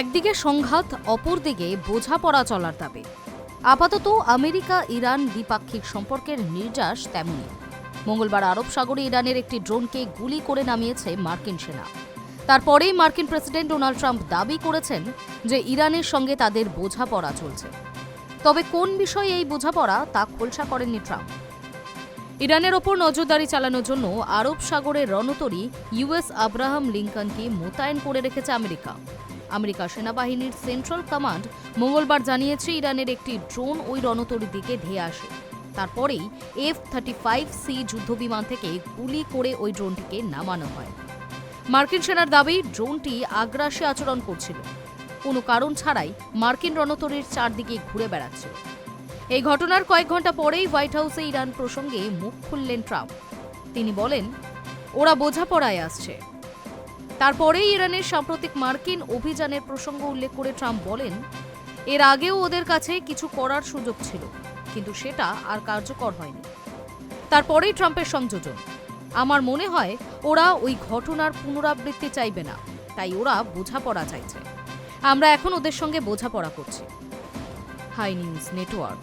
একদিকে সংঘাত, অপরদিকে বোঝাপড়া চলার দাবি। আপাতত আমেরিকা, ইরান দ্বিপাক্ষিক সম্পর্কের নির্যাস তেমনই। মঙ্গলবার আরব সাগরে ইরানের একটি ড্রোনকে গুলি করে নামিয়েছে মার্কিন সেনা। তারপরেই মার্কিন প্রেসিডেন্ট ডোনাল্ড ট্রাম্প দাবি করেছেন যে ইরানের সঙ্গে তাদের বোঝাপড়া চলছে। তবে কোন বিষয়ে এই বোঝাপড়া তা খোলসা করেননি ট্রাম্প। ইরানের ওপর নজরদারি চালানোর জন্য আরব সাগরের রণতরী ইউএস আব্রাহাম লিঙ্কনকে মোতায়েন করে রেখেছে আমেরিকা। আমেরিকা সেনাবাহিনীর সেন্ট্রাল কমান্ড মঙ্গলবার জানিয়েছে ইরানের একটি ড্রোন ওই রণতরীর দিকে ধেয়ে আসে। তারপরেই এফ থার্টি ফাইভ সি যুদ্ধবিমান থেকে গুলি করে ওই ড্রোনটিকে নামানো হয়। মার্কিন সেনার দাবি, ড্রোনটি আগ্রাসী আচরণ করছিল। কোনো কারণ ছাড়াই মার্কিন রণতরীর চারদিকে ঘুরে বেড়াচ্ছিল এই ঘটনার কয়েক ঘণ্টা পরেই হোয়াইট হাউসে ইরান প্রসঙ্গে মুখ খুললেন ট্রাম্প। তিনি বলেন, ওরা বোঝাপড়ায় আসছে। তারপরেই ইরানের সাম্প্রতিক মার্কিন অভিযানের প্রসঙ্গ উল্লেখ করে ট্রাম্প বলেন, এর আগেও ওদের কাছে কিছু করার সুযোগ ছিল, কিন্তু সেটা আর কার্যকর হয়নি। তারপরেই ট্রাম্পের সংযোজন। আমার মনে হয় ওরা ওই ঘটনার পুনরাবৃত্তি চাইবে না, তাই ওরা বোঝাপড়া চাইছে। আমরা এখন ওদের সঙ্গে বোঝাপড়া করছি। Hi news network.